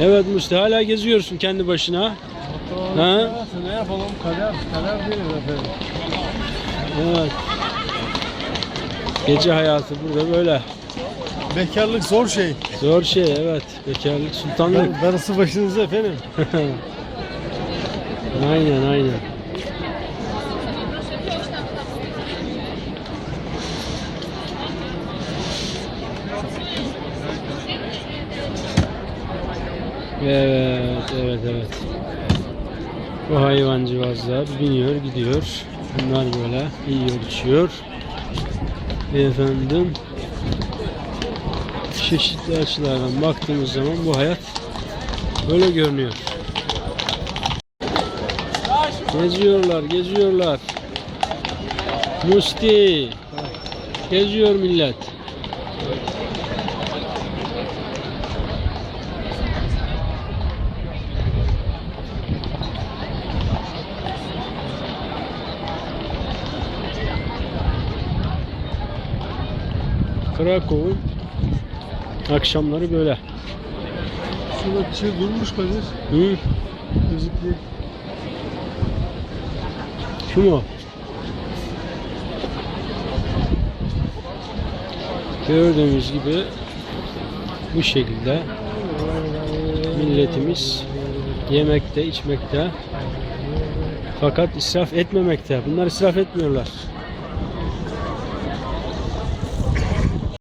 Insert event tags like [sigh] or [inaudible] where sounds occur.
Evet Mustafa hala geziyorsun kendi başına. Ha? Ne yapalım? Kader, kader değil efendim. Evet. Gece hayatı burada böyle. Bekarlık zor şey. Zor şey evet. Bekarlık sultanlık. Darısı başınıza efendim. [laughs] aynen aynen. Evet, evet, evet. Bu hayvancıvazlar biniyor, gidiyor. Bunlar böyle yiyor, içiyor. Efendim, çeşitli açılardan baktığımız zaman bu hayat böyle görünüyor. Geziyorlar, geziyorlar. Musti. Geziyor millet. Krakow'un akşamları böyle. Şurada çığ durmuş Kadir. Hı? Gözüküyor. Şu mu? Gördüğümüz gibi bu şekilde milletimiz yemekte, içmekte fakat israf etmemekte. Bunlar israf etmiyorlar.